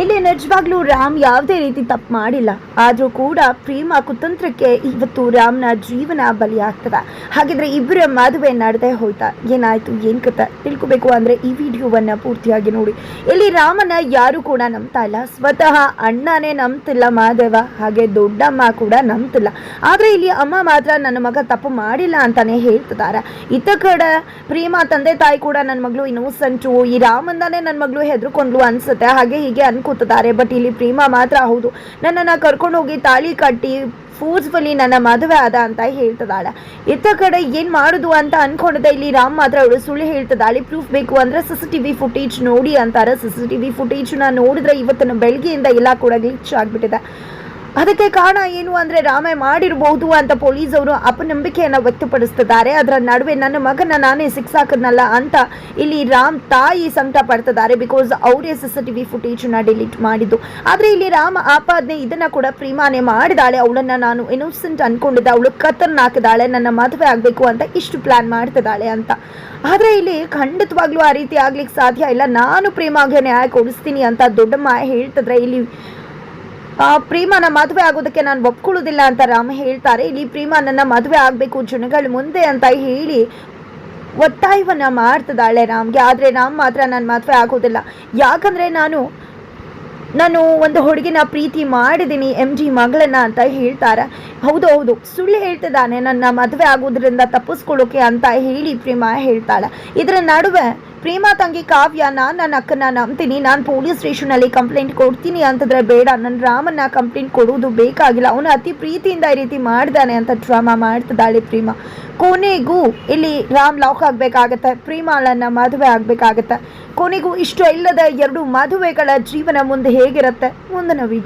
ಇಲ್ಲಿ ನಿಜವಾಗ್ಲೂ ರಾಮ್ ಯಾವುದೇ ರೀತಿ ತಪ್ಪು ಮಾಡಿಲ್ಲ. ಆದರೂ ಕೂಡ ಪ್ರೇಮ ಕುತಂತ್ರಕ್ಕೆ ಇವತ್ತು ರಾಮ್ನ ಜೀವನ ಬಲಿಯಾಗ್ತದೆ. ಹಾಗಿದ್ರೆ ಇಬ್ಬರ ಮದುವೆ ನಡೆದೇ ಹೋಯ್ತಾ. ಏನಾಯ್ತು, ಏನ್ ಕತೆ? ತಿಳ್ಕೊಬೇಕು ಅಂದ್ರೆ ಈ ವಿಡಿಯೋವನ್ನ ಪೂರ್ತಿಯಾಗಿ ನೋಡಿ. ಇಲ್ಲಿ ರಾಮನ ಯಾರು ಕೂಡ ನಂಬ್ತಾ ಇಲ್ಲ. ಸ್ವತಃ ಅಣ್ಣನೇ ನಂಬ್ತಿಲ್ಲ ಮಾದೇವ. ಹಾಗೆ ದೊಡ್ಡಮ್ಮ ಕೂಡ ನಂಬ್ತಿಲ್ಲ. ಆದ್ರೆ ಇಲ್ಲಿ ಅಮ್ಮ ಮಾತ್ರ ನನ್ನ ಮಗ ತಪ್ಪು ಮಾಡಿಲ್ಲ ಅಂತಾನೆ ಹೇಳ್ತಿದ್ದಾರೆ. ಇತ್ತ ಕಡೆ ಪ್ರೇಮ ತಂದೆ ತಾಯಿ ಕೂಡ ನನ್ನ ಮಗಳು ಇನ್ನೋಸೆಂಟು. ಈ ರಾಮಂದಾನೇ ನನ್ನ ಮಗಳು ಹೆದರ್ಕೊಂಡ್ಲು ಅನ್ಸುತ್ತೆ. ಹಾಗೆ ಹೀಗೆ ಅನ್ಕೋತಿದ್ದಾರೆ ಬಟ್ ಇಲ್ಲಿ ಪ್ರೇಮ ಮಾತ್ರ ಹೌದು. ನನ್ನನ್ನು ಕರ್ಕೊಂಡು ಹೋಗಿ ತಾಳಿ ಕಟ್ಟಿ ಫೋರ್ಸ್ಫುಲಿ ನನ್ನ ಮದುವೆ ಆದ ಅಂತ ಹೇಳ್ತದಾಳ ಇತ್ತ ಕಡೆ ಏನು ಮಾಡುದು ಅಂತ ಅನ್ಕೊಂಡಿದ್ದೆ, ಇಲ್ಲಿ ರಾಮ್ ಮಾತ್ರ ಅವಳು ಸುಳ್ಳು ಹೇಳ್ತದಾಳೆ ಪ್ರೂಫ್ ಬೇಕು ಅಂದ್ರೆ C C T V footage ನೋಡಿ ಅಂತಾರೆ. ಸಿ ಸಿ ಟಿ ವಿ ಫುಟೇಜ್ನ ನೋಡಿದ್ರೆ ಇವತ್ತಿನ ಬೆಳಗ್ಗೆಯಿಂದ ಎಲ್ಲ ಕೂಡ ಗ್ಲಿಚ್ ಆಗಿಬಿಟ್ಟಿದೆ. ಅದಕ್ಕೆ ಕಾರಣ ಏನು ಅಂದ್ರೆ ರಾಮೆ ಮಾಡಿರಬಹುದು ಅಂತ ಪೊಲೀಸ್ ಅವರು ಅಪನಂಬಿಕೆಯನ್ನು ವ್ಯಕ್ತಪಡಿಸ್ತಿದ್ದಾರೆ. ಅದರ ನಡುವೆ ನನ್ನ ಮಗನ ನಾನೇ ಸಿಕ್ಸಾಕದ್ನಲ್ಲ ಅಂತ ಇಲ್ಲಿ ರಾಮ್ ತಾಯಿ ಸಂಕಟ ಪಡ್ತಿದ್ದಾರೆ. ಬಿಕಾಸ್ ಅವರೇ ಸಿ ಸಿ ಟಿ ವಿ ಫುಟೇಜನ್ನು ಡಿಲೀಟ್ ಮಾಡಿದ್ದು. ಆದರೆ ಇಲ್ಲಿ ರಾಮ ಆಪಾದನೆ ಇದನ್ನ ಕೂಡ ಪ್ರೀಮಾನೆ ಮಾಡಿದಾಳೆ. ಅವಳನ್ನ ನಾನು ಇನ್ನೋಸೆಂಟ್ ಅನ್ಕೊಂಡಿದ್ದೆ. ಅವಳು ಕತ್ತರ್ನ ಹಾಕಿದಾಳೆ. ನನ್ನ ಮದುವೆ ಆಗಬೇಕು ಅಂತ ಇಷ್ಟು ಪ್ಲಾನ್ ಮಾಡ್ತಿದ್ದಾಳೆ ಅಂತ. ಆದರೆ ಇಲ್ಲಿ ಖಂಡಿತವಾಗ್ಲೂ ಆ ರೀತಿ ಆಗ್ಲಿಕ್ಕೆ ಸಾಧ್ಯ ಇಲ್ಲ. ನಾನು ಪ್ರೇಮಾಗೆ ನ್ಯಾಯ ಕೊಡಿಸ್ತೀನಿ ಅಂತ ದೊಡ್ಡಮ್ಮ ಹೇಳ್ತಿದ್ರೆ ಇಲ್ಲಿ ಪ್ರೇಮನ ಮದುವೆ ಆಗೋದಕ್ಕೆ ನಾನು ಒಪ್ಕೊಳ್ಳೋದಿಲ್ಲ ಅಂತ ರಾಮ ಹೇಳ್ತಾರೆ. ಇಲ್ಲಿ ಪ್ರೀಮಾನನ್ನ ನನ್ನ ಮದುವೆ ಆಗಬೇಕು, ಜನಗಳ ಮುಂದೆ ಅಂತ ಹೇಳಿ ಒತ್ತಾಯವನ್ನ ಮಾಡ್ತಿದ್ದಾಳೆ ರಾಮ್ಗೆ. ಆದರೆ ರಾಮ್ ಮಾತ್ರ ನನ್ನ ಮದುವೆ ಆಗೋದಿಲ್ಲ. ಯಾಕಂದ್ರೆ ನಾನು ನಾನು ಒಂದು ಹುಡುಗಿನ ಪ್ರೀತಿ ಮಾಡಿದ್ದೀನಿ ಎಂ ಜಿ ಮಗಳನ್ನ ಅಂತ ಹೇಳ್ತಾರೆ. ಹೌದು ಹೌದು. ಸುಳ್ಳು ಹೇಳ್ತಿದ್ದಾನೆ, ನನ್ನ ಮದುವೆ ಆಗೋದ್ರಿಂದ ತಪ್ಪಿಸ್ಕೊಳ್ಳೋಕೆ ಅಂತ ಹೇಳಿ ಪ್ರೇಮ ಹೇಳ್ತಾಳೆ. ಇದರ ನಡುವೆ ಪ್ರೇಮ ತಂಗಿ ಕಾವ್ಯನ ನಾನು ನನ್ನ ಅಕ್ಕನ ನಂಬ್ತೀನಿ. ನಾನು ಪೊಲೀಸ್ ಸ್ಟೇಷನಲ್ಲಿ ಕಂಪ್ಲೇಂಟ್ ಕೊಡ್ತೀನಿ ಅಂತಂದ್ರೆ ಬೇಡ. ನನ್ನ ರಾಮನ್ನ ಕಂಪ್ಲೇಂಟ್ ಕೊಡುವುದು ಬೇಕಾಗಿಲ್ಲ. ಅವನು ಅತಿ ಪ್ರೀತಿಯಿಂದ ಈ ರೀತಿ ಮಾಡಿದಾನೆ ಅಂತ ಡ್ರಾಮಾ ಮಾಡ್ತಿದ್ದಾಳೆ ಪ್ರೇಮ. ಕೊನೆಗೂ ಇಲ್ಲಿ ರಾಮ್ ಲಾಕ್ ಆಗಬೇಕಾಗತ್ತೆ. ಪ್ರೇಮಾಳನ್ನ ಮದುವೆ ಆಗಬೇಕಾಗತ್ತೆ. ಕೊನೆಗೂ ಇಷ್ಟ ಇಲ್ಲದ ಎರಡು ಮದುವೆಗಳ ಜೀವನ ಮುಂದೆ ಹೇಗಿರುತ್ತೆ? ಮುಂದಿನ ವಿಡಿಯೋ